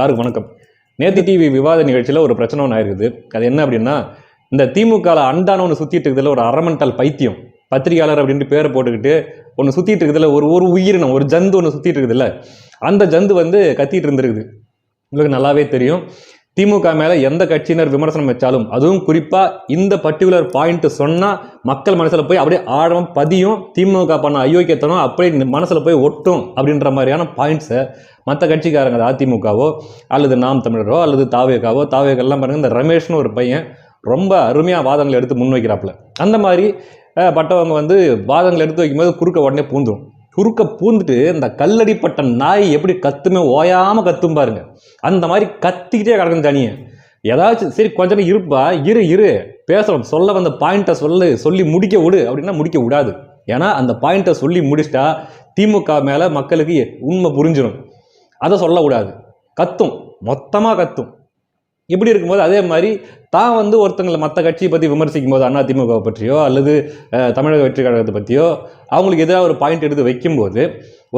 எல்லாருக்கும் வணக்கம். நேத்து டிவி விவாத நிகழ்ச்சியில் ஒரு பிரச்சனை ஒன்று ஆயிருக்குது. அது என்ன அப்படின்னா இந்த திமுக அண்டான ஒன்று சுற்றிட்டு இருக்கிறதுல ஒரு அரமண்டல் பைத்தியம். பத்திரிகையாளர் அப்படின்ட்டு பேரை போட்டுக்கிட்டு ஒன்று சுற்றிட்டு இருக்குதுல ஒரு ஒரு உயிரினம் ஒரு ஜந்து ஒன்று சுற்றிட்டு இருக்குதுல்ல. அந்த ஜந்து வந்து கத்திட்டு இருந்திருக்குது. உங்களுக்கு நல்லாவே தெரியும். திமுக மேலே எந்த கட்சியினர் விமர்சனம் வச்சாலும் அதுவும் குறிப்பாக இந்த பர்டிகுலர் பாயிண்ட் சொன்னால் மக்கள் மனசில் போய் அப்படியே ஆழம் பதியும். திமுக பண்ண அயோக்கியத்தனம் அப்படியே மனசில் போய் ஒட்டும் அப்படின்ற மாதிரியான பாயிண்ட்ஸை மற்ற கட்சிக்காரங்க அது அதிமுகவோ அல்லது நாம் தமிழரோ அல்லது தாவேகாவோ தாவேகெல்லாம் பாருங்கள் இந்த ரமேஷ்னு ஒரு பையன் ரொம்ப அருமையாக வாதங்களை எடுத்து முன்வைக்கிறாப்புல. அந்த மாதிரி பட்டவங்க வந்து வாதங்களை எடுத்து வைக்கும்போது குறுக்க உடனே பூந்துடும் குறுக்க பூந்துட்டு இந்த கல்லடிப்பட்ட நாய் எப்படி கத்துமே ஓயாமல் கத்தும் பாருங்க. அந்த மாதிரி கத்திக்கிட்டே கிடக்கும் தனியே. ஏதாச்சும் சரி கொஞ்ச நேரம் இருப்பா. இரு இரு. பேசலாம் சொல்ல வந்த பாயிண்ட்டை சொல்லு. சொல்லி முடிக்க விடு. அப்படின்னா முடிக்க விடாது. ஏன்னா அந்த பாயிண்ட்டை சொல்லி முடிச்சிட்டா திமுக மேலே மக்களுக்கு உண்மை புரிஞ்சிடும் அதை சொல்லக்கூடாது. கத்தும். மொத்தமாக கத்தும். இப்படி இருக்கும்போது அதே மாதிரி தான் வந்து ஒருத்தங்களை மற்ற கட்சியை பற்றி விமர்சிக்கும் போது அண்ணா திமுகவை பற்றியோ அல்லது தமிழக வெற்றி கழகத்தை பற்றியோ அவங்களுக்கு எதிராக ஒரு பாயிண்ட் எடுத்து வைக்கும்போது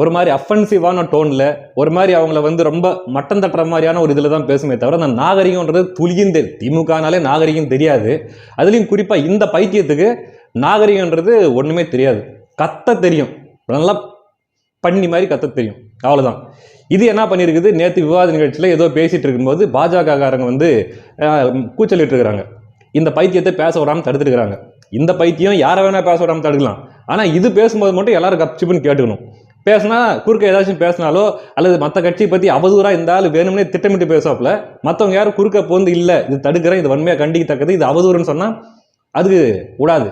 ஒரு மாதிரி அஃபென்சிவான டோனில் ஒரு மாதிரி அவங்கள வந்து ரொம்ப மட்டம் தட்டுற மாதிரியான ஒரு இதில் தான் பேசுமே தவிர அந்த நாகரிகம்ன்றது துளியும் தெரி திமுகனாலே நாகரிகம் தெரியாது. அதுலேயும் குறிப்பாக இந்த பைத்தியத்துக்கு நாகரிகன்றது ஒன்றுமே தெரியாது. கத்த தெரியும். நல்லா பண்ணி மாதிரி கத்த தெரியும். அவ்வளோதான் இது என்ன பண்ணியிருக்குது நேற்று விவாத நிகழ்ச்சியில் ஏதோ பேசிகிட்டு இருக்கும்போது பாஜகக்காரங்க வந்து அஹ், கூச்சலிட்டு இருக்கிறாங்க. இந்த பைத்தியத்தை பேச விடாமல் தடுத்துருக்குறாங்க இந்த பைத்தியம் யாரை வேணால் பேச விடாமல் தடுக்கலாம். ஆனால் இது பேசும்போது மட்டும் எல்லாரும் கப்சிப்புன்னு கேட்டுக்கணும். பேசினா குறுக்க ஏதாச்சும் பேசினாலோ அல்லது மற்ற கட்சியை பற்றி அவதூறாக இந்த ஆள் வேணும்னே திட்டமிட்டு பேசாப்புல மற்றவங்க யாரும் குறுக்க போந்து இல்லை இது தடுக்கிறேன் இது வன்மையாக கண்டிக்கத்தக்கது இது அவதூறுன்னு சொன்னால் அதுக்கு விடாது.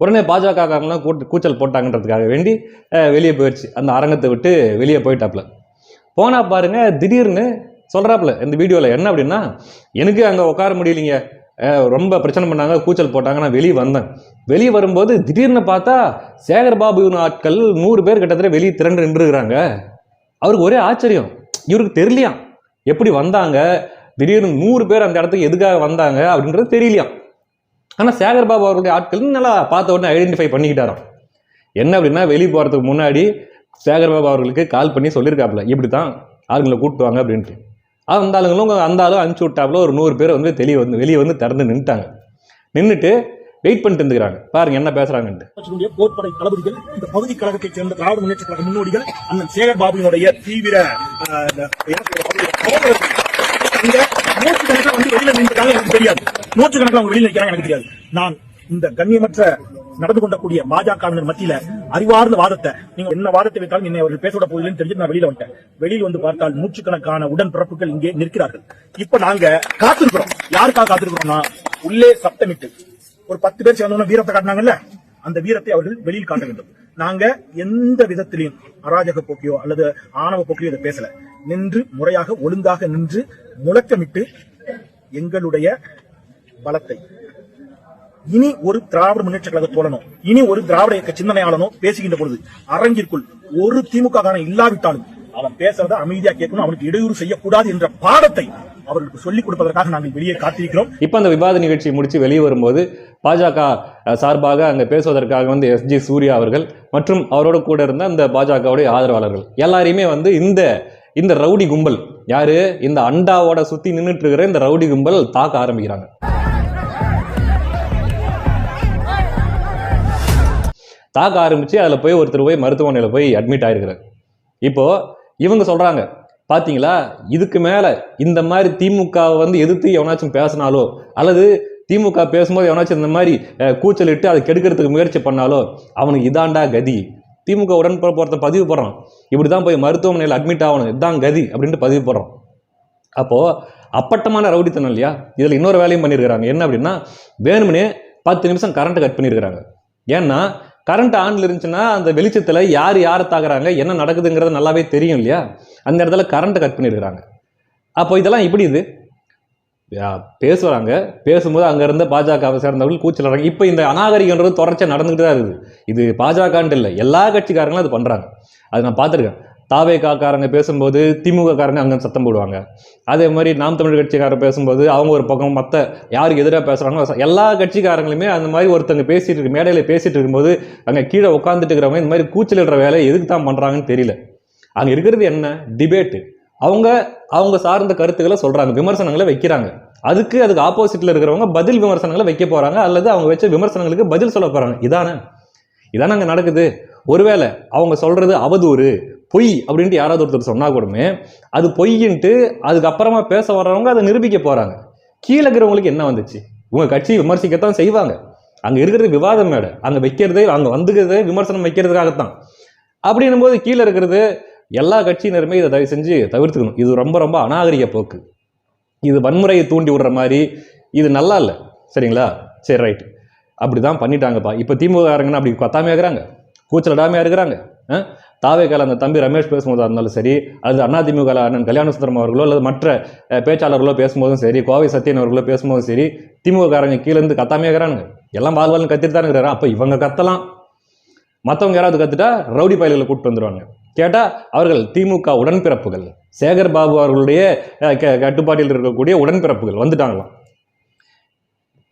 உடனே பாஜகக்காரங்களாம் கூட்டு கூச்சல் போட்டாங்கன்றதுக்காக வேண்டி வெளியே போயிடுச்சு அந்த அரங்கத்தை விட்டு வெளியே போயிட்டாப்புல. போனால் பாருங்கள் திடீர்னு சொல்கிறாப்புல இந்த வீடியோவில் என்ன அப்படின்னா எனக்கு அங்கே உட்கார முடியலைங்க. ரொம்ப பிரச்சனை பண்ணாங்க கூச்சல் போட்டாங்க நான் வெளியே வந்தேன். வெளியே வரும்போது திடீர்னு பார்த்தா சேகர் பாபு ஆட்கள் நூறு பேர் கிட்டத்தட்ட வெளியே திரண்டு நின்றுருக்கிறாங்க. அவருக்கு ஒரே ஆச்சரியம். இவருக்கு தெரியலையாம். எப்படி வந்தாங்க? திடீர்னு நூறு பேர் அந்த இடத்துக்கு எதுக்காக வந்தாங்க அப்படின்றது தெரியலையாம். ஆனால் சேகர் பாபு அவருடைய ஆட்கள் நல்லா பார்த்த உடனே ஐடென்டிஃபை பண்ணிக்கிட்டாராம். என்ன அப்படின்னா வெளியே போகிறதுக்கு முன்னாடி சேகர்பாபு அவர்களுக்கு கால் பண்ணி சொல்லியிருக்காப்புல இப்படி தான் ஆளுங்களை கூப்பிட்டு வாங்க அப்படின்ட்டு. அந்த ஆளுங்களும் அந்த ஆளும் அனுப்பிச்சி விட்டாப்புல ஒரு நூறு பேர் வந்து தெளிவு வந்து வெளியே வந்து திறந்து நின்றுட்டாங்க நின்றுட்டு வெயிட் பண்ணிட்டு இருந்துக்கிறாங்க. பாருங்க என்ன பேசுறாங்கன்ட்டு. போர்ப்படை தளபதிகள் இந்த பகுதி கழகத்தை சேர்ந்த திராவிட முன்னேற்ற கழக முன்னோடிகள் அண்ணன் சேகர் பாபுவினுடைய தீவிர இந்த என்ன சொல்றது, வந்து வெளியில நின்றுட்டாங்க எனக்கு தெரியாது. நூற்றுக்கணக்கில் அவங்க வெளியில நிற்கிறாங்க எனக்கு தெரியாது. நான் இந்த கண்ணியமற்ற நடந்து கொண்டக்கூடிய பாஜகவினர் மத்தியில அறிவார்ந்த வாதத்தை. நீங்க என்ன வாதத்தை வைத்தாலும் என்னை அவர்கள் பேசவிட போகுதுன்னு தெரிஞ்சு நான் வெளியில வந்துட்டேன். வெளியில் வந்து பார்த்தால் நூற்றுக்கணக்கான உடன்பிறப்புகள் இங்கே நிற்கிறார்கள். இப்ப நாங்க காத்திருக்கிறோம். யாருக்காக காத்திருக்கிறோம்னா உள்ளே சப்தமிட்டு. ஒரு பத்து பேர் சேர்ந்தவங்க வீரத்தை காட்டினாங்கல்ல? அந்த வீரத்தை அவர்கள் வெளியில் காட்ட வேண்டும். நாங்க எந்த விதத்திலையும் அராஜக போக்கியோ அல்லது ஆணவ போக்கியோ இதை பேசல. நின்று முறையாக ஒழுங்காக நின்று முழக்கமிட்டு எங்களுடைய பலத்தை இனி ஒரு திராவிட முன்னேற்ற கழக தோழனோ இனி ஒரு திராவிட இயக்க சிந்தனையாளனோ பேசுகின்ற பொழுது அரங்கிற்குள் ஒரு திமுக காரன் இல்லாவிட்டாலும் அவன் பேசுறத அமைதியா கேட்கணும் அவனுக்கு இடையூறு செய்யக்கூடாது என்ற பாடத்தை அவர்களுக்கு சொல்லிக் கொடுப்பதற்காக நாங்கள் வெளியே காத்திருக்கிறோம். இப்போ அந்த விவாத நிகழ்ச்சி முடிச்சு வெளியே வரும்போது பாஜக சார்பாக அங்கே பேசுவதற்காக வந்து எஸ். ஜி. சூர்யா அவர்கள் மற்றும் அவரோட கூட இருந்த அந்த பாஜகவுடைய ஆதரவாளர்கள் எல்லாரையுமே வந்து இந்த இந்த ரவுடி கும்பல் யாரு? இந்த அண்டாவோட சுத்தி நின்றுட்டு இருக்கிற இந்த ரவுடி கும்பல் தாக்க ஆரம்பிக்கிறாங்க. தாக்க ஆரம்பித்து அதில் போய் ஒருத்தர் போய் மருத்துவமனையில் போய் அட்மிட் ஆகிருக்கிறார் இப்போது இவங்க சொல்கிறாங்க பார்த்தீங்களா இதுக்கு மேலே இந்த மாதிரி திமுகவை வந்து எதிர்த்து எவனாச்சும் பேசினாலோ அல்லது திமுக பேசும்போது எவனாச்சும் இந்த மாதிரி கூச்சலிட்டு அதை கெடுக்கிறதுக்கு முயற்சி பண்ணாலோ அவனுக்கு இதாண்டா கதி. திமுக உடன்பிறப்பு ஒருத்தன் பதிவு போடுறான் இப்படி தான் போய் மருத்துவமனையில் அட்மிட் ஆகணும். இதுதான் கதி அப்படின்ட்டு பதிவு போடுறான் அப்போது அப்பட்டமான ரவுடித்தனம் இல்லையா? இதில் இன்னொரு வேலையும் பண்ணியிருக்கிறாங்க. என்ன அப்படின்னா வேணும்னே பத்து நிமிஷம் கரண்ட்டை கட் பண்ணியிருக்கிறாங்க. ஏன்னா கரண்ட் ஆன்ல இருந்துச்சுன்னா அந்த வெளிச்சத்தில் யார் யாரை தாக்குறாங்க என்ன நடக்குதுங்கிறது நல்லாவே தெரியும் இல்லையா? அந்த இடத்துல கரண்ட்டை கட் பண்ணியிருக்கிறாங்க. அப்போ இதெல்லாம் இப்படி இது? பேசுகிறாங்க பேசும்போது அங்க இருந்த பாஜகவை சேர்ந்தவர்கள் கூச்சலாங்க இப்போ இந்த அநாகரிகன்றது தொடர்ச்சியாக நடந்துகிட்டு தான் இருக்குது. இது பாஜகன்ட்டு இல்லை எல்லா கட்சிக்காரங்களும் அது பண்ணுறாங்க அது நான் பார்த்துருக்கேன். தாவேகாக்காரங்க பேசும்போது திமுக காரங்க அங்கே சத்தம் போடுவாங்க. அதே மாதிரி நாம் தமிழ் கட்சிக்காரர் பேசும்போது அவங்க ஒரு பக்கம் மற்ற யாருக்கு எதிராக பேசுகிறாங்களோ எல்லா கட்சிக்காரங்களுமே அந்த மாதிரி ஒருத்தங்க பேசிட்டு இருக்கு மேடையில் பேசிட்டு இருக்கும்போது அங்கே கீழே உட்காந்துட்டு இருக்கிறவங்க இந்த மாதிரி கூச்சலிடுற வேலை எதுக்கு தான் பண்ணுறாங்கன்னு தெரியல. அங்கே இருக்கிறது என்ன? டிபேட்டு அவங்க அவங்க சார்ந்த கருத்துக்களை சொல்கிறாங்க விமர்சனங்களை வைக்கிறாங்க. அதுக்கு அதுக்கு ஆப்போசிட்டில் இருக்கிறவங்க பதில் விமர்சனங்களை வைக்க போகிறாங்க அல்லது அவங்க வச்ச விமர்சனங்களுக்கு பதில் சொல்ல போகிறாங்க இதானே? இதானே அங்கே நடக்குது. ஒருவேளை அவங்க சொல்கிறது அவதூறு பொய் அப்படின்ட்டு யாராவது ஒருத்தர் சொன்னால் கூடமே அது பொய்ன்ட்டு அதுக்கப்புறமா பேச வர்றவங்க அதை நிரூபிக்க போகிறாங்க கீழே இருக்கிறவங்களுக்கு என்ன வந்துச்சு? உங்கள் கட்சி விமர்சிக்கத்தான் செய்வாங்க. அங்கே இருக்கிறது விவாதம் மேடை. அங்கே வைக்கிறதே அங்கே வந்துக்கிறதே விமர்சனம் வைக்கிறதுக்காகத்தான். அப்படின்னும் போது கீழே இருக்கிறது எல்லா கட்சியினருமே இதை தயவு செஞ்சு தவிர்த்துக்கணும். இது ரொம்ப ரொம்ப அநாகரிக போக்கு. இது வன்முறையை தூண்டி விடுற மாதிரி. இது நல்லா இல்லை. சரிங்களா? சரி ரைட் அப்படி தான் பண்ணிட்டாங்கப்பா. இப்போ திமுககாரங்கன்னா அப்படி கொத்தாமையாக இருக்கிறாங்க? கூச்சலடாமையாக இருக்கிறாங்க ஆ? தாவேக்கால அந்த தம்பி ரமேஷ் பேசும்போதாக இருந்தாலும் சரி அல்லது அண்ணா திமுக அண்ணன் கல்யாண சுந்தரம் அவர்களோ அல்லது மற்ற பேச்சாளர்களோ பேசும்போதும் சரி கோவை சத்யன் அவர்களோ பேசும்போதும் சரி திமுககாரங்க கீழேருந்து கத்தாமையாக இருக்கிறாங்க எல்லாம் வாழ் வாழ்னு கத்திட்டு தான் அப்போ இவங்க கத்தலாம். மற்றவங்க யாராவது கத்துட்டா ரவுடி பயல்களை கூப்பிட்டு வந்துடுவாங்க கேட்டால் அவர்கள் திமுக உடன்பிறப்புகள். சேகர் பாபு அவர்களுடைய கட்டுப்பாட்டில் இருக்கக்கூடிய உடன்பிறப்புகள். வந்துட்டாங்களாம்.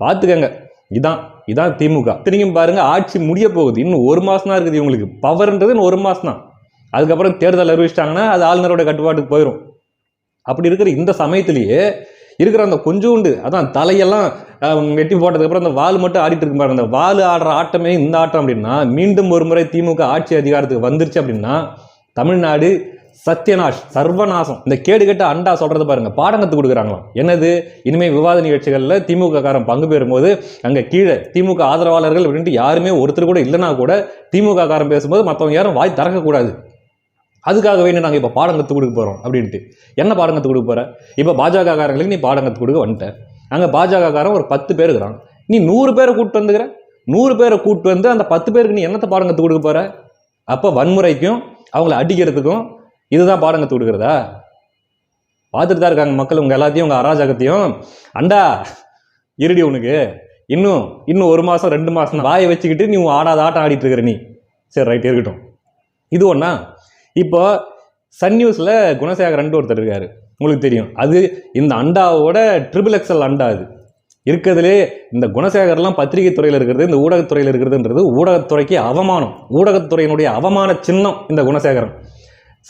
பார்த்துக்கங்க இதான் இதான் திமுக. திரும்பியும் பாருங்க ஆட்சி முடிய போகுது. இன்னும் ஒரு மாசம் தான் இருக்குது இவங்களுக்கு. பவர்ன்றது இன்னும் ஒரு மாசம் தான் அதுக்கப்புறம் தேர்தல் அறிவிச்சிட்டாங்கன்னா அது ஆளுநரோட கட்டுப்பாட்டுக்கு போயிடும் அப்படி இருக்கிற இந்த சமயத்திலேயே இருக்கிற அந்த கொஞ்சோண்டு அதான் தலையெல்லாம் வெட்டி போட்டதுக்கப்புறம் அந்த வால் மட்டும் ஆடிட்டு இருக்கு பாருங்க. அந்த வால் ஆடுற ஆட்டமே இந்த ஆட்டம் அப்படின்னா மீண்டும் ஒரு முறை திமுக ஆட்சி அதிகாரத்துக்கு வந்துருச்சு அப்படின்னா தமிழ்நாடு சத்யநாஷ் சர்வநாசம். இந்த கேடு கேட்ட அண்டா சொல்றது பாருங்க. பாடம் கத்து கொடுக்குறாங்களாம். என்னது? இனிமே விவாத நிகழ்ச்சிகளில் திமுக காரன் பங்கு பெறும்போது அங்க கீழே திமுக ஆதரவாளர்கள் அப்படின்ட்டு யாருமே ஒருத்தர் கூட இல்லைனா கூட திமுக காரன் பேசும்போது மற்றவங்க யாரும் வாய் திறக்கக்கூடாது. அதுக்காக வேண்டி நாங்கள் இப்போ பாடம் கற்றுக் கொடுக்க போகிறோம் அப்படின்ட்டு. என்ன பாடம் கற்றுக் கொடுக்க போகிற இப்போ பாஜக காரங்களுக்கு நீ பாடம் கற்றுக் கொடுக்க வந்துட்ட. அங்கே பாஜக காரன் ஒரு பத்து பேர் இருக்கிறான். நீ நூறு பேரை கூப்பிட்டு வந்துக்கிற? நூறு பேரை கூப்பிட்டு வந்து அந்த பத்து பேருக்கு நீ என்னத்தை பாடம் கற்றுக் கொடுக்க போகிற அப்போ வன்முறைக்கும் அவங்கள அடிக்கிறதுக்கும் இதுதான் பாடம் கற்றுக் கொடுக்குறதா பார்த்துட்டு தான் இருக்காங்க மக்கள் உங்கள் எல்லாத்தையும் உங்கள் அராஜகத்தையும். அண்டா இருடி உனக்கு. இன்னும் இன்னும் ஒரு மாதம் ரெண்டு மாதம் வாயை வச்சுக்கிட்டு நீ உன் ஆடாத ஆட்டம் ஆடிட்டு இருக்கிற நீ. சரி ரைட் இருக்கட்டும். இது ஒன்றா இப்போ சன் நியூஸில் குணசேகரன்ட்டு ஒருத்தர் இருக்கார். உங்களுக்கு தெரியும். அது இந்த அண்டாவோட ட்ரிபிள் எக்ஸல் அண்டா அது. இருக்கிறதுலே இந்த குணசேகர்லாம் பத்திரிகை துறையில் இருக்கிறது இந்த ஊடகத்துறையில் இருக்கிறதுன்றது ஊடகத்துறைக்கு அவமானம். ஊடகத்துறையினுடைய அவமான சின்னம் இந்த குணசேகரன்.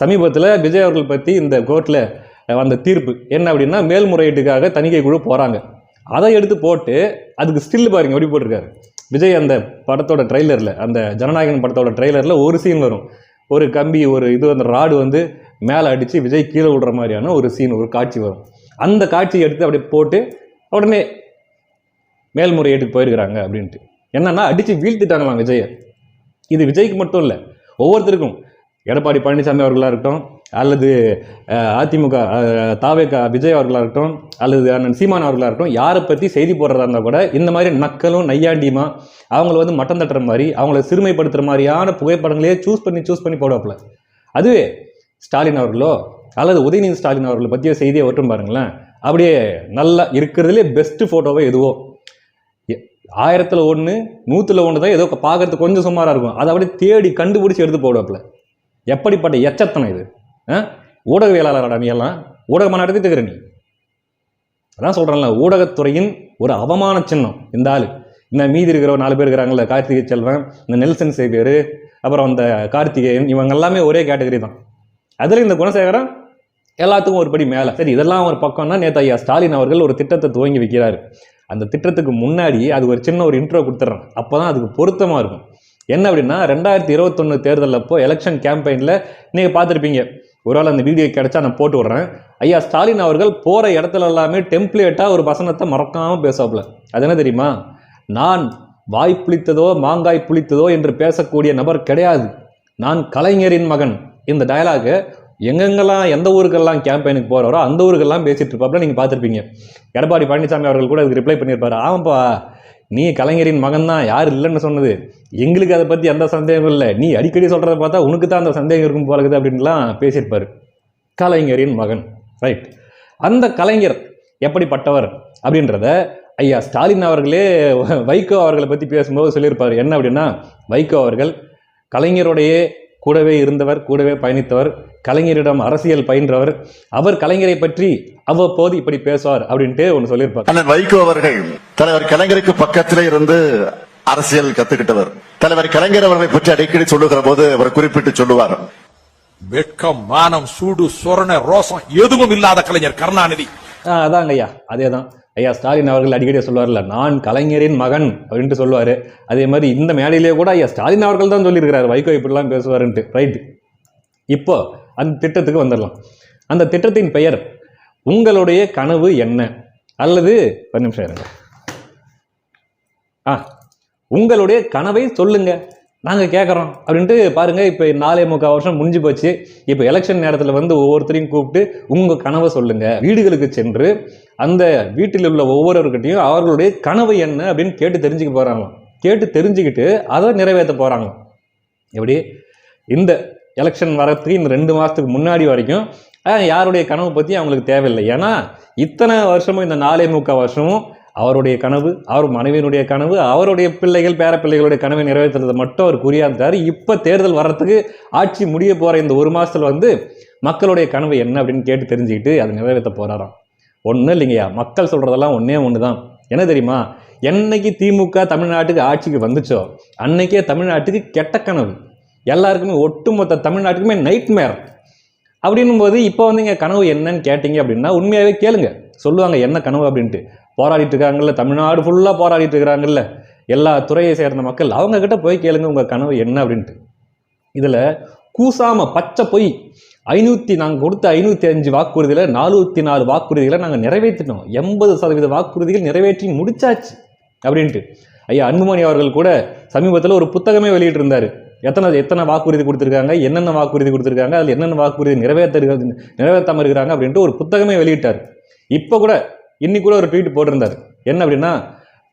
சமீபத்தில் விஜய் அவர்கள் பற்றி இந்த கோர்ட்டில் வந்த தீர்ப்பு. என்ன அப்படின்னா மேல்முறையீட்டுக்காக தணிக்கை குழு போகிறாங்க அதை எடுத்து போட்டு அதுக்கு ஸ்டில் பாருங்க எப்படி போட்டிருக்காரு. விஜய் அந்த படத்தோட ட்ரைலரில் அந்த ஜனநாயகன் படத்தோட ட்ரெய்லரில் ஒரு சீன் வரும். ஒரு கம்பி ஒரு இது அந்த ராடு வந்து மேலே அடித்து விஜய் கீழே விடுற மாதிரியான ஒரு சீன் ஒரு காட்சி வரும். அந்த காட்சியை எடுத்து அப்படியே போட்டு உடனே மேல்முறையீட்டுக்கு போயிருக்கிறாங்க அப்படின்ட்டு. என்னன்னா அடித்து வீழ்த்திட்டாங்களாம் விஜயை. இது விஜய்க்கு மட்டும் இல்லை ஒவ்வொருத்தருக்கும். எடப்பாடி பழனிசாமி அவர்களாக இருக்கட்டும் அல்லது அதிமுக அஹ், தாவேகா விஜய் அவர்களாக இருக்கட்டும் அல்லது அண்ணன் சீமான் அவர்களாக இருக்கட்டும் யாரை பற்றி செய்தி போடுறதா இருந்தால் கூட இந்த மாதிரி நக்கலும் நையாண்டியுமா அவங்கள வந்து மட்டம் தட்டுற மாதிரி அவங்கள சிறுமைப்படுத்துகிற மாதிரியான புகைப்படங்களையே சூஸ் பண்ணி சூஸ் பண்ணி போடுவாப்பில். அதுவே ஸ்டாலின் அவர்களோ அல்லது உதயநிதி ஸ்டாலின் அவர்களை பற்றிய செய்தியை ஒட்டும் பாருங்களேன். அப்படியே நல்லா இருக்கிறதுலே பெஸ்ட்டு ஃபோட்டோவே எதுவோ. எ- ஒன்று நூற்றில் ஒன்று தான் ஏதோ பார்க்கறதுக்கு கொஞ்சம் சுமாராக இருக்கும். அதை அப்படியே தேடி கண்டுபிடிச்சி எடுத்து போடுவாப்பில். எப்படிப்பட்ட எச்சத்தனம் இது? ஆ? நீ எல்லாம் ஊடகமாக நடத்திட்டு இருக்கிற நீ. அதான் சொல்கிறேன்ல ஊடகத்துறையின் ஒரு அவமான சின்னம் இந்த ஆள். இந்த மீதி இருக்கிற நாலு பேர் இருக்கிறாங்கல்ல கார்த்திகை செல்வன் இந்த நெல்சன் சேவியர் அப்புறம் அந்த கார்த்திகேயன் இவங்க எல்லாமே ஒரே கேட்டகரி தான். அதில் இந்த குணசேகரன் எல்லாத்துக்கும் ஒரு படி மேலே. சரி இதெல்லாம் ஒரு பக்கம்னா நேற்று ஐயா ஸ்டாலின் அவர்கள் ஒரு திட்டத்தை துவங்கி வைக்கிறார். அந்த திட்டத்துக்கு முன்னாடி அது ஒரு சின்ன ஒரு இன்ட்ரோ கொடுத்துட்றேன் அப்போ தான் அதுக்கு பொருத்தமாக இருக்கும். என்ன அப்படின்னா ரெண்டாயிரத்தி இருபத்தொன்று தேர்தல் அப்போ எலெக்ஷன் கேம்பெயினில் நீங்கள் பார்த்துருப்பீங்க. ஒருவேளை அந்த வீடியோ கிடைச்சா நான் போட்டு விட்றேன். ஐயா ஸ்டாலின் அவர்கள் போகிற இடத்துல எல்லாமே டெம்ப்ளேட்டாக ஒரு வசனத்தை மறக்காமல் பேசாப்புல அது என்ன தெரியுமா? நான் வாய் புளித்ததோ மாங்காய் புளித்ததோ என்று பேசக்கூடிய நபர் கிடையாது. நான் கலைஞரின் மகன். இந்த டயலாகு எங்கெங்கெல்லாம் எந்த ஊருக்கெல்லாம் கேம்பெயினுக்கு போகிறாரோ அந்த ஊருக்கெல்லாம் பேசிகிட்டு இருப்பாப்புல நீங்கள் பார்த்துருப்பீங்க. எடப்பாடி பழனிசாமி அவர்கள் கூட அதுக்கு ரிப்ளை பண்ணியிருப்பாரு. ஆமாப்பா நீ கலைஞரின் மகன் தான் யார் இல்லைன்னு சொன்னது. எங்களுக்கு அதை பற்றி எந்த சந்தேகமும் இல்லை. நீ அடிக்கடி சொல்கிறத பார்த்தா உனக்கு தான் அந்த சந்தேகம் இருக்கும் போல இருக்குது அப்படின்லாம் பேசியிருப்பார். கலைஞரின் மகன் ரைட் அந்த கலைஞர் எப்படிப்பட்டவர் அப்படின்றத ஐயா ஸ்டாலின் அவர்களே வைகோ அவர்களை பற்றி பேசும்போது சொல்லியிருப்பார். என்ன அப்படின்னா வைகோ அவர்கள் கலைஞருடைய கூடவே இருந்தவர் கூடவே பயணித்தவர் கலைஞரிடம் அரசியல் பயின்றவர். அவர் கலைஞரை பற்றி அவ்வப்போது இப்படி பேசுவார் அப்படின்ட்டு ஒன்று சொல்லியிருப்பார். அண்ணன் வைகோ அவர்கள் தலைவர் கலைஞருக்கு பக்கத்திலே இருந்து அரசியல் கத்துக்கிட்டவர். தலைவர் கலைஞர் அவர்களை பற்றி அடிக்கடி சொல்லுகிற போது அவர் குறிப்பிட்டு சொல்லுவார். வெட்கம் மானம் சூடு சொரண ரோசம் எதுவும் இல்லாத கலைஞர் கருணாநிதி. ஆ, அதாங்க ஐயா அதே தான் ஐயா ஸ்டாலின் அவர்கள் அடிக்கடி சொல்லுவார்ல நான் கலைஞரின் மகன் அப்படின்ட்டு சொல்லுவார் அதே மாதிரி இந்த மேடையிலே கூட ஐயா ஸ்டாலின் அவர்கள் தான் சொல்லியிருக்கிறார். வைகோ இப்படிலாம் பேசுவாருன்ட்டு. ரைட் இப்போ அந்த திட்டத்துக்கு வந்துடலாம். அந்த திட்டத்தின் பெயர் உங்களுடைய கனவு என்ன? அல்லது ஒரு நிமிஷம் இருங்க. ஆ உங்களுடைய கனவை சொல்லுங்கள் நாங்கள் கேட்குறோம் அப்படின்ட்டு பாருங்கள் இப்போ நாலே முக்கால் வருஷம் முடிஞ்சு போச்சு. இப்போ எலெக்ஷன் நேரத்தில் வந்து ஒவ்வொருத்தரையும் கூப்பிட்டு உங்கள் கனவை சொல்லுங்கள் வீடுகளுக்கு சென்று அந்த வீட்டில் உள்ள ஒவ்வொருவர்கிட்டையும் அவர்களுடைய கனவு என்ன அப்படின்னு கேட்டு தெரிஞ்சுக்க போகிறாங்களாம் கேட்டு தெரிஞ்சுக்கிட்டு அதை நிறைவேற்ற போகிறாங்களாம் எப்படி? இந்த எலெக்ஷன் வரத்துக்கு இந்த ரெண்டு மாதத்துக்கு முன்னாடி வரைக்கும் யாருடைய கனவு பற்றி அவங்களுக்கு தேவையில்லை. ஏன்னா இத்தனை வருஷமும் இந்த நாலே முக்கால் வருஷமும் அவருடைய கனவு அவர் மனைவியினுடைய கனவு அவருடைய பிள்ளைகள் பேர பிள்ளைகளுடைய கனவை நிறைவேற்றுறது மட்டும் அவர் குறியாந்தார் இப்போ தேர்தல் வர்றதுக்கு ஆட்சி முடிய போகிற இந்த ஒரு மாதத்தில் வந்து மக்களுடைய கனவு என்ன அப்படின்னு கேட்டு தெரிஞ்சுக்கிட்டு அதை நிறைவேற்ற போகிறாராம் ஒன்றும் இல்லைங்கய்யா. மக்கள் சொல்கிறதெல்லாம் ஒன்றே ஒன்று தான் என்ன தெரியுமா? என்னைக்கு திமுக தமிழ்நாட்டுக்கு ஆட்சிக்கு வந்துச்சோ அன்னைக்கே தமிழ்நாட்டுக்கு கெட்ட கனவு. எல்லாருக்குமே ஒட்டுமொத்த தமிழ்நாட்டுக்குமே நைட்மேர் அப்படின்னும் போது இப்போ வந்து இங்கே கனவு என்னன்னு கேட்டிங்க அப்படின்னா உண்மையாகவே கேளுங்க. சொல்லுவாங்க என்ன கனவு? அப்படின்ட்டு. போராடிட்டு இருக்காங்கல்ல தமிழ்நாடு ஃபுல்லாக போராடிட்டு இருக்கிறாங்கல்ல எல்லா துறையை சேர்ந்த மக்கள் அவங்கக்கிட்ட போய் கேளுங்க உங்கள் கனவு என்ன அப்படின்ட்டு. இதில் கூசாம பச்சை பொய் ஐநூற்றி நாங்கள் கொடுத்த ஐநூற்றி அஞ்சு வாக்குறுதியில் நானூற்றி நாலு வாக்குறுதிகளை நாங்கள் நிறைவேற்றினோம். எண்பது சதவீத வாக்குறுதிகள் நிறைவேற்றி முடிச்சாச்சு அப்படின்ட்டு. ஐயா அன்புமணி அவர்கள் கூட சமீபத்தில் ஒரு புத்தகமே வெளியிட்டிருந்தார். எத்தனை எத்தனை வாக்குறுதி கொடுத்துருக்காங்க என்னென்ன வாக்குறுதி கொடுத்துருக்காங்க அதில் என்னென்ன வாக்குறுதி நிறைவேற்ற நிறைவேற்றாமல் இருக்கிறாங்க அப்படின்ட்டு ஒரு புத்தகமே வெளியிட்டார். இப்போ கூட இன்னைக்குள்ள ஒரு ட்வீட் போட்டிருந்தார். என்ன அப்படின்னா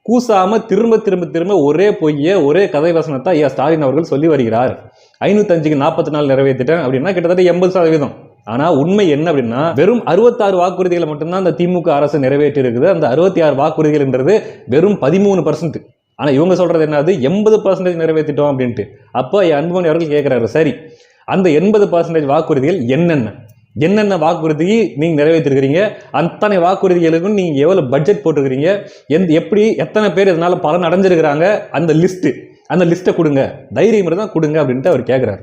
கூசாம திரும்ப திரும்ப திரும்ப ஒரே பொய்ய ஒரே கதை வசனத்தை ஐயா ஸ்டாலின் அவர்கள் சொல்லி வருகிறார். ஐநூத்தஞ்சுக்கு நாற்பத்தி நாலு நிறைவேற்றிட்டேன் அப்படின்னா கிட்டத்தட்ட எண்பது சதவீதம். ஆனா உண்மை என்ன அப்படின்னா வெறும் அறுபத்தாறு வாக்குறுதிகளை மட்டும்தான் அந்த திமுக அரசு நிறைவேற்றி இருக்குது அந்த அறுபத்தி ஆறு வாக்குறுதிகள்ன்றது வெறும் பதிமூணு பர்சன்ட் ஆனா இவங்க சொல்றது என்னது? எண்பது பர்சன்டேஜ் நிறைவேற்றிட்டோம் அப்படின்ட்டு. அப்போ என் அன்புமணி அவர்கள் கேட்கிறாரு சரி அந்த எண்பது பர்சன்டேஜ் வாக்குறுதிகள் என்னென்ன? என்னென்ன வாக்குறுதியை நீங்கள் நிறைவேற்றிருக்கிறீங்க அத்தனை வாக்குறுதிகளுக்கும் நீங்கள் எவ்வளோ பட்ஜெட் போட்டிருக்கிறீங்க எந்த எப்படி எத்தனை பேர் இதனால் பலன் அடைஞ்சிருக்கிறாங்க அந்த லிஸ்ட்டு அந்த லிஸ்ட்டை கொடுங்க. தைரியம் தான் கொடுங்க அப்படின்ட்டு அவர் கேட்குறாரு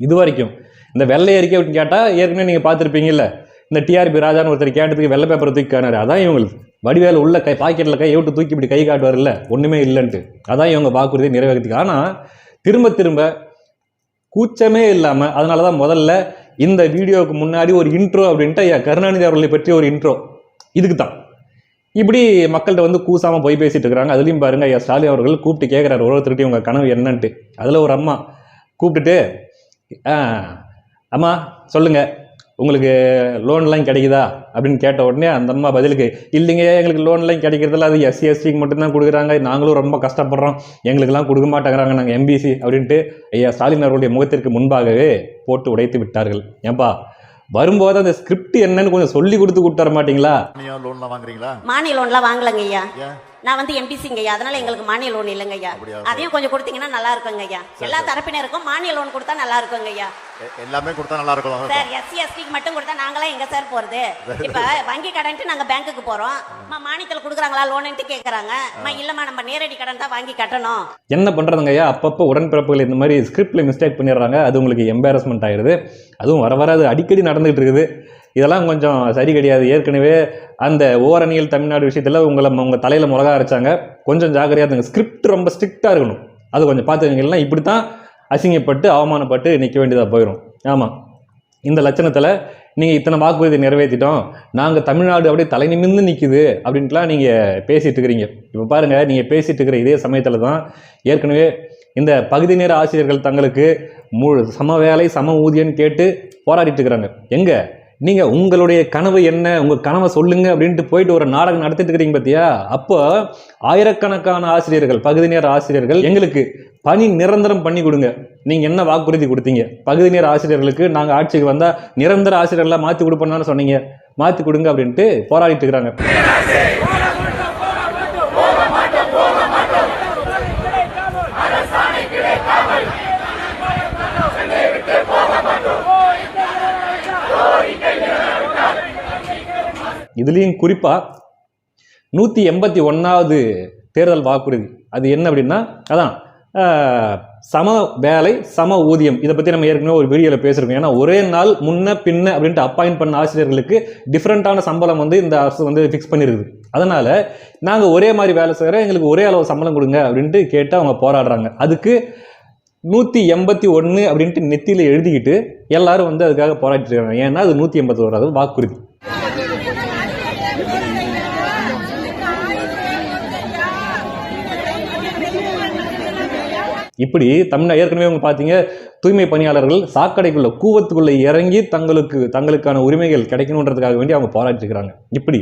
இது வரைக்கும். இந்த வெள்ளை அறிக்கை அப்படின்னு கேட்டால் ஏற்கனவே நீங்கள் பார்த்துருப்பீங்கல்ல இந்த டிஆர்பி ராஜான்னு ஒருத்தர் கேட்டதுக்கு வெள்ளை பேப்பரை தூக்கி காணாரு அதான் இவங்களுக்கு. வடிவேல உள்ள கை பாக்கெட்டில் கை விட்டு தூக்கி இப்படி கை காட்டுவார்ல ஒன்றுமே இல்லைன்ட்டு. அதான் இவங்க வாக்குறுதியை நிறைவேறதுக்கு ஆனால் திரும்ப திரும்ப கூச்சமே இல்லாமல் அதனால தான் முதல்ல இந்த வீடியோவுக்கு முன்னாடி ஒரு இன்ட்ரோ அப்படின்ட்டு ஐயா கருணாநிதி அவர்களை பற்றி ஒரு இன்ட்ரோ இதுக்கு தான். இப்படி மக்கள்கிட்ட வந்து கூசாமல் போய் பேசிட்டு இருக்கிறாங்க அதுலேயும் பாருங்க ஐயா ஸ்டாலின் அவர்கள் கூப்பிட்டு கேட்குறாரு ஒருத்தருக்கிட்டையும் உங்கள் கனவு என்னன்ட்டு. அதில் ஒரு அம்மா கூப்பிட்டுட்டு "ஆ, அம்மா சொல்லுங்கள் உங்களுக்கு லோன்லாம் கிடைக்குதா? அப்படின்னு கேட்ட உடனே அந்த அம்மா பதிலுக்கு இல்லைங்க எங்களுக்கு லோன்லாம் கிடைக்கிறதில்ல அது எஸ்சி எஸ்டிக்கு மட்டும்தான் கொடுக்குறாங்க. நாங்களும் ரொம்ப கஷ்டப்படுறோம். எங்களுக்கெல்லாம் கொடுக்க மாட்டேங்கிறாங்க நாங்கள் எம்பிசி அப்படின்ட்டு ஐயா ஸ்டாலின் அவர்களுடைய முகத்திற்கு முன்பாகவே போட்டு உடைத்து விட்டார்கள். ஏன்பா வரும்போது அந்த ஸ்கிரிப்ட் என்னன்னு கொஞ்சம் சொல்லி கொடுத்து கூப்பிட்டு வர மாட்டீங்களா? லோன்லாம் வாங்குறீங்களா? மானிய லோன்லாம் வாங்கலங்க ஐயா. நான் வந்து எம்பிசிங்க ஐயா. அதனால எங்களுக்கு மானிய லோன் இல்லைங்க ஐயா. அப்படியா? அதையும் கொஞ்சம் கொடுத்தீங்கன்னா நல்லா இருக்குங்க ஐயா. எல்லா தரப்பினருக்கும் மானிய லோன் கொடுத்தா நல்லா இருக்குங்க ஐயா. எ- எல்லாமே கொடுத்தா நல்லா இருக்கும் சார்? எஸ்சி எஸ்டிக்கு மட்டும் கொடுத்தா நாங்களாம் எங்க சார் போறது? இப்ப வங்கி கடன்ட்டு நாங்க பேங்க்குக்கு போறோம். அம்மா மானியத்தில் கொடுக்குறாங்களா லோன்ட்டு கேக்குறாங்க. அம்மா இல்லம்மா நம்ம நேரடி கடன் தான் வாங்கி கட்டணும். என்ன பண்ணுறதுங்க ஐயா? அப்பப்போ உடன்பிறப்புகள் இந்த மாதிரி ஸ்கிரிப்டில் மிஸ்டேக் பண்ணிடுறாங்க. அது உங்களுக்கு எம்பாரஸ்மெண்ட் ஆயிடுது. அதுவும் வர வர அது அடிக்கடி நடந்துகிட்டு இருக்குது. இதெல்லாம் கொஞ்சம் சரி கிடையாது. ஏற்கனவே அந்த ஓரணியல் தமிழ்நாடு விஷயத்தில் உங்களை உங்கள் தலையில் மிளகா அரைச்சாங்க. கொஞ்சம் ஜாக்கிரதையாக இருந்துங்க. ஸ்கிரிப்ட் ரொம்ப ஸ்ட்ரிக்டாக இருக்கணும். அது கொஞ்சம் பார்த்துக்கிங்கன்னா இப்படி தான் அசிங்கப்பட்டு அவமானப்பட்டு நிற்க வேண்டியதாக போயிடும் ஆமாம் இந்த லட்சணத்தில் நீங்கள் இத்தனை வாக்குறுதி நிறைவேற்றிட்டோம் நாங்கள் தமிழ்நாடு அப்படியே தலை நிமிர்ந்து நிற்குது அப்படின்ட்டுலாம் நீங்கள் பேசிகிட்டு இருக்கிறீங்க. இப்போ பாருங்கள் நீங்கள் பேசிகிட்டு இருக்கிற இதே சமயத்தில் தான் ஏற்கனவே இந்த பகுதி நேர ஆசிரியர்கள் தங்களுக்கு முழு சம வேலை சம ஊதியம்னு கேட்டு போராடிட்டு இருக்கிறாங்க. எங்கே? நீங்கள் உங்களுடைய கனவு என்ன? உங்கள் கனவை சொல்லுங்க அப்படின்ட்டு போயிட்டு ஒரு நாடகம் நடத்திட்டு இருக்கிறீங்க பார்த்தியா அப்போ ஆயிரக்கணக்கான ஆசிரியர்கள் பகுதி நேர ஆசிரியர்கள் எங்களுக்கு பணி நிரந்தரம் பண்ணி கொடுங்க. நீங்கள் என்ன வாக்குறுதி கொடுத்தீங்க? பகுதி நேர ஆசிரியர்களுக்கு நாங்கள் ஆட்சிக்கு வந்தால் நிரந்தர ஆசிரியர்களாக மாற்றி கொடுப்போம்னு சொன்னீங்க. மாற்றி கொடுங்க அப்படின்ட்டு போராடிட்டு இருக்கிறாங்க. இதுலேயும் குறிப்பாக நூற்றி எண்பத்தி ஒன்றாவது தேர்தல் வாக்குறுதி. அது என்ன அப்படின்னா அதான் சம வேலை சம ஊதியம். இதை பற்றி நம்ம ஏற்கனவே ஒரு வீடியோவில் பேசியிருக்கோம் ஏன்னா ஒரே நாள் முன்ன பின்ன அப்படின்ட்டு அப்பாயிண்ட் பண்ண ஆசிரியர்களுக்கு டிஃப்ரெண்ட்டான சம்பளம் வந்து இந்த அரசு வந்து ஃபிக்ஸ் பண்ணியிருக்குது அதனால் நாங்கள் ஒரே மாதிரி வேலை செய்கிறோம் எங்களுக்கு ஒரே அளவு சம்பளம் கொடுங்க அப்படின்ட்டு கேட்டு அவங்க போராடுறாங்க. அதுக்கு நூற்றி எண்பத்தி ஒன்று அப்படின்ட்டு நெத்தியில் எழுதிக்கிட்டு எல்லாரும் வந்து அதுக்காக போராடிட்டு இருக்காங்க. ஏன்னா அது நூற்றி எண்பத்தி ஓராது வாக்குறுதி. இப்படி தமிழ் ஏற்கனவே அவங்க பார்த்தீங்க தூய்மை பணியாளர்கள் சாக்கடைக்குள்ள கூவத்துக்குள்ள இறங்கி தங்களுக்கு தங்களுக்கான உரிமைகள் கிடைக்கணுன்றதுக்காக வேண்டி அவங்க போராடிட்டுருக்கிறாங்க. இப்படி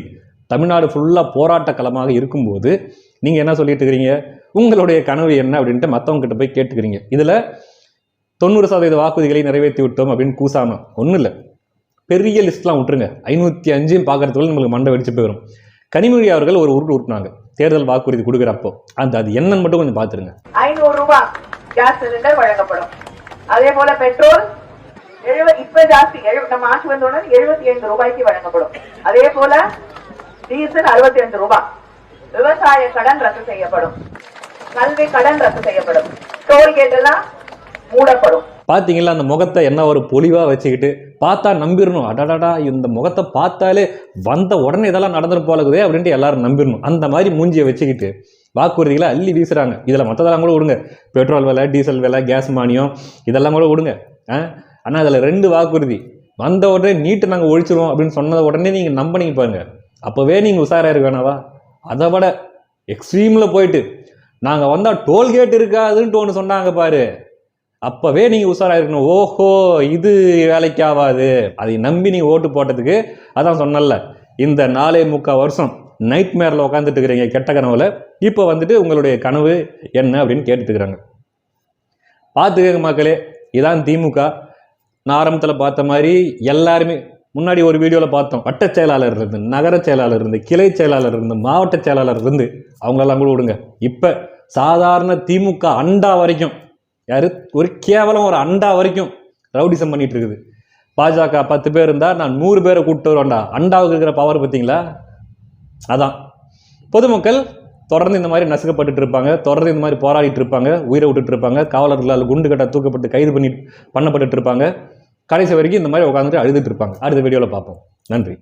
தமிழ்நாடு ஃபுல்லாக போராட்ட களமாக இருக்கும்போது நீங்கள் என்ன சொல்லிட்டு இருக்கிறீங்க உங்களுடைய கனவு என்ன அப்படின்ட்டு மற்றவங்க கிட்ட போய் கேட்டுக்கிறீங்க. இதில் தொண்ணூறு சதவீத வாக்குறுதிகளை நிறைவேற்றி விட்டோம் அப்படின்னு கூசாம ஒன்றும் இல்லை. பெரிய லிஸ்ட்லாம் விட்டுருங்க. ஐநூற்றி அஞ்சையும் பார்க்குறதுக்குள்ள நம்மளுக்கு மண்டை வெடிச்சு போயிடும் கனிமொழி அவர்கள் ஒரு உருட்டு உருட்டினாங்க. தேர்தல் வாக்குறுதி கொடுக்குறப்போ அந்த அது என்னன்னு மட்டும் கொஞ்சம் பார்த்துருங்க. ஐநூறு ரூபாய் கேஸ் சிலிண்டர் வழங்கப்படும். அதே போல பெட்ரோல் எழுபது இப்ப ஜாஸ்தி நம்ம ஆட்சி வந்தவுடன் எழுபத்தி ஐந்து ரூபாய்க்கு வழங்கப்படும். அதே போல டீசல் அறுபத்தி ரெண்டு ரூபாய் விவசாய கடன் ரத்து செய்யப்படும். கல்வி கடன் ரத்து செய்யப்படும். டோல்கேட் எல்லாம் மூடப்படும். பார்த்தீங்களா அந்த முகத்தை என்ன ஒரு பொலிவாக வச்சுக்கிட்டு பார்த்தா நம்பிடணும் அடடாடா இந்த முகத்தை பார்த்தாலே வந்த உடனே இதெல்லாம் நடந்துட்டு போலகுதே அப்படின்ட்டு எல்லாரும் நம்பிடணும் அந்த மாதிரி மூஞ்சியை வச்சுக்கிட்டு வாக்குறுதிகளை அள்ளி வீசுகிறாங்க இதில் மற்றதெல்லாம் கூட விடுங்க. பெட்ரோல் விலை டீசல் விலை கேஸ் மானியம் இதெல்லாம் கூட விடுங்க. ஆனால் அதில் ரெண்டு வாக்குறுதி. வந்த உடனே நீட்டு நாங்கள் ஒழிச்சிருவோம் அப்படின்னு சொன்னதை உடனே நீங்கள் நம்பினீங்க பாருங்க. அப்போவே நீங்கள் உஷாராக இருக்க வேணாவா? அதை விட எக்ஸ்ட்ரீமில் போயிட்டு நாங்கள் வந்தால் டோல்கேட் இருக்காதுன்ட்டு ஒன்று சொன்னாங்க பாரு. அப்போவே நீங்கள் உஷாராக இருக்கணும். ஓஹோ இது வேலைக்கு ஆகாது அதை நம்பி நீ ஓட்டு போட்டதுக்கு அதான் சொன்னல இந்த நாலே முக்கால் வருஷம் நைட் மேரில் உட்காந்துட்டு இருக்கிறீங்க கெட்ட கனவுல. இப்போ வந்துட்டு உங்களுடைய கனவு என்ன அப்படின்னு கேட்டுட்டுருக்குறாங்க பார்த்துக்கங்க மக்களே இதான் திமுக. நான் ஆரம்பத்தில் பார்த்த மாதிரி எல்லாருமே முன்னாடி ஒரு வீடியோவில் பார்த்தோம். வட்ட செயலாளர் இருந்து நகர செயலாளர் இருந்து கிளை செயலாளர் இருந்து மாவட்ட செயலாளர் இருந்து அவங்களெல்லாம் கூட விடுங்க. இப்போ சாதாரண திமுக அண்டா வரைக்கும் யாரு? ஒரு கேவலம் ஒரு அண்டா வரைக்கும் ரவுடிசம் பண்ணிட்டு இருக்குது. பாஜக பத்து பேர் இருந்தால் நான் நூறு பேரை கூப்பிட்டு வருவேன்டா. அண்டாவுக்கு இருக்கிற பவர் பார்த்தீங்களா? அதான். பொதுமக்கள் தொடர்ந்து இந்த மாதிரி நசுக்கப்பட்டுட்டு இருப்பாங்க. தொடர்ந்து இந்த மாதிரி போராடிட்டு இருப்பாங்க. உயிரை விட்டுட்டு இருப்பாங்க. காவலர்களால் குண்டு கட்ட தூக்கப்பட்டு கைது பண்ணி பண்ணப்பட்டுட்டு இருப்பாங்க. கடைசி வரைக்கும் இந்த மாதிரி உட்காந்துட்டு அழுதுட்டு இருப்பாங்க. அடுத்த வீடியோவில் பார்ப்போம். நன்றி.